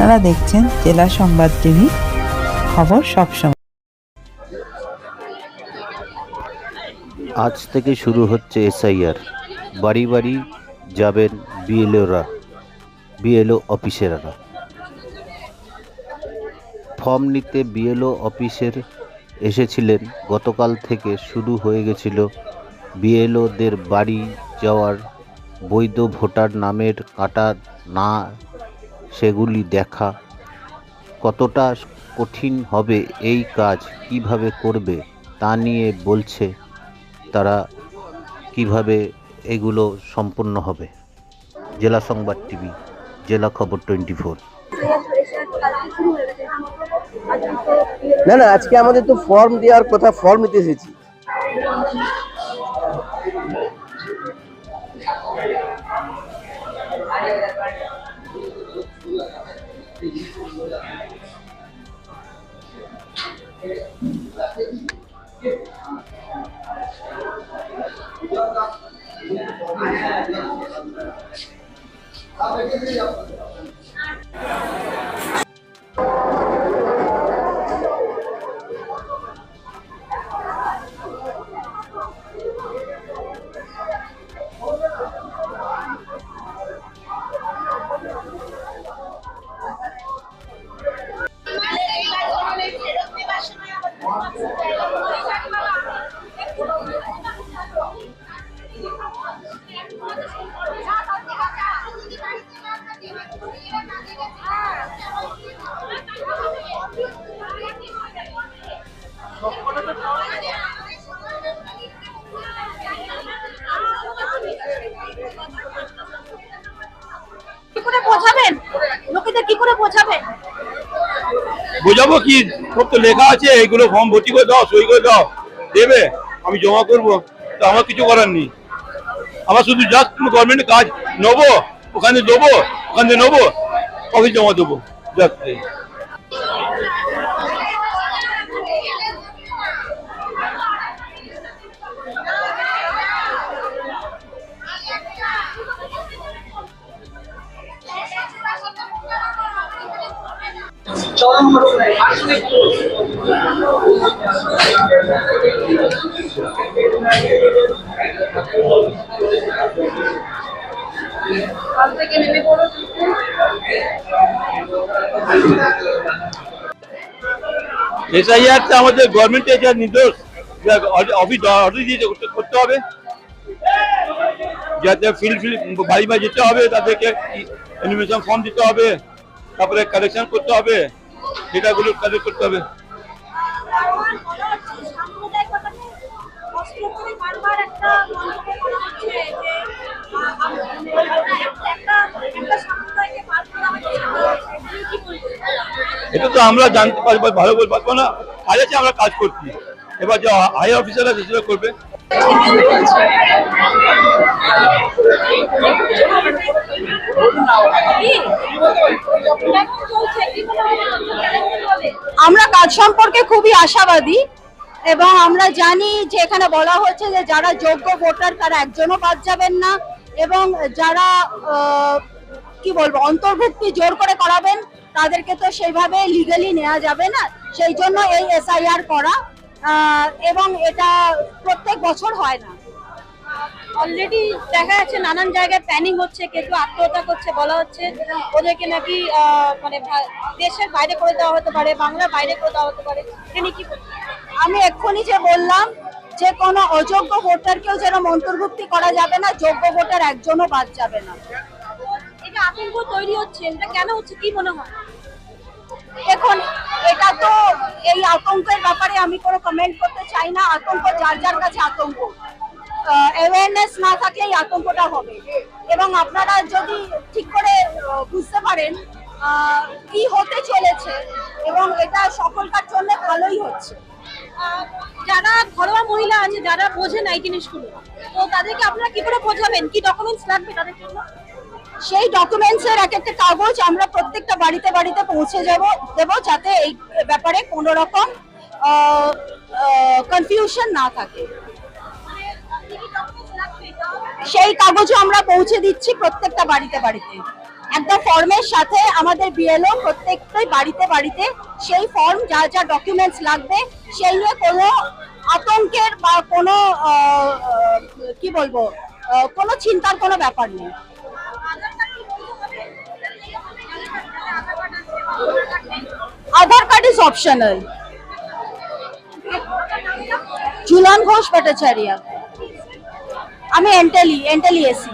আপনারা দেখছেন জেলা সংবাদ টিভি, খবর সবসময় আজ থেকে শুরু হচ্ছে এসআইআর। বাড়ি বাড়ি যাবেন বিএলওরা, বিএলও অফিসাররা। ফর্ম নিতে বিএলও অফিসের এসেছিলেন। গতকাল থেকে শুরু হয়ে গেছিল বিএলওদের বাড়ি যাওয়ার বৈধ ভোটার নামের কাটা না সেগুলি দেখা। কতটা কঠিন হবে এই কাজ, কীভাবে করবে তা নিয়ে বলছে তারা, কীভাবে এগুলো সম্পন্ন হবে। জেলা সংবাদ টিভি, জেলা খবর টোয়েন্টি ফোর না না, আজকে আমাদের তো ফর্ম দেওয়ার কথা, ফর্ম নিতে এসেছি। কি লোকেদের কি করে বোঝাবেন বোঝাবো কি? সব তো লেখা আছে, এইগুলো ফর্ম ভর্তি করে দাও, সই করে দাও। দেবে, আমি জমা করব। তো আমার কিছু করার নেই। আমার শুধু জাস্ট গভর্নমেন্টের কাজ নেব, ওখানে দেবো, ওখানে নেব অফিস জমা দেবো। জাস্ট কাল থেকে নেমে পড়ো এসআইআর টা আমাদের গভর্নমেন্টের যা নির্দেশ, যা অফিস অর্ডার দিয়েছে করতে- করতে হবে, যাতে ফিল্ড ফিল্ড বাড়ি বাড়ি যেতে হবে, তাদেরকে অ্যানিমেশন ফর্ম দিতে হবে, তারপরে কালেকশন করতে হবে। সেটাগুলো কালেক্ট করতে হবে। এটা তো আমরা জানতে পারব, ভালো করে পারব না আছে আমরা কাজ করছি। এবার যে হাই অফিসাররা সেটা করবে। আমরা কাজ সম্পর্কে খুবই আশাবাদী এবং আমরা জানি যে এখানে বলা হচ্ছে যে যারা যোগ্য ভোটার তারা একজনও বাদ যাবেন না এবং যারা কি বলব, অন্তর্ভুক্তি জোর করে করাবেন তাদেরকে তো সেইভাবে লিগালি নেওয়া যাবে না। সেই জন্য এই এসআইআর করা এবং এটা প্রত্যেক বছর হয় না। অলরেডি দেখা যাচ্ছে নানান জায়গায় প্যানিং হচ্ছে কেউ কেউ আত্মহত্যা করছে বলা হচ্ছে। ওদেরকে নাকি মানে দেশের বাইরে করে দেওয়া হতে পারে বাংলার বাইরে করে দেওয়া হতে পারে। তিনি কি আমি এক্ষুনি যে বললাম যে কোনো অযোগ্য ভোটারকেও যেরকম অন্তর্ভুক্তি করা যাবে না যোগ্য ভোটার একজনও বাদ যাবে না। এটা আতঙ্ক তৈরি হচ্ছে। এটা কেন হচ্ছে? কি মনে হয়? দেখুন, এটা তো এই আতঙ্কের ব্যাপারে আমি কোনো কমেন্ট করতে চাই না। আতঙ্ক, যার যার কাছে আতঙ্ক। অ্যাওয়ারনেস না থাকলে এই আতঙ্কটা হবে। এবং আপনারা যদি ঠিক করে বুঝতে পারেন কি হতে চলেছে এবং এটা সকলকার জন্য ভালোই হচ্ছে। যারা ঘরোয়া মহিলা আছে, যারা বোঝে না এই জিনিসগুলো তো তাদেরকে আপনারা কি করে বোঝাবেন? কি ডকুমেন্টস লাগবে তাদের জন্য? সেই ডকুমেন্টস এর এক একটা কাগজ আমরা প্রত্যেকটা বাড়িতে বাড়িতে পৌঁছে যাব, দেব যাতে এই ব্যাপারে কোনো রকম কনফিউশন না থাকে। সেই কাগজও আমরা পৌঁছে দিচ্ছি প্রত্যেকটা বাড়িতে বাড়িতে। একটা ফর্মের সাথে আমাদের বিএলও প্রত্যেকটাই বাড়িতে বাড়িতে সেই ফর্ম যা যা ডকুমেন্টস লাগবে, সেই নিয়ে কোনো আতঙ্কের বা কোনো কি বলব কোনো চিন্তার কোনো ব্যাপার নেই। ইজ অপশনাল ঝুলন ঘোষ ভট্টাচার্য আমি এন্টালি এন্টালি এসি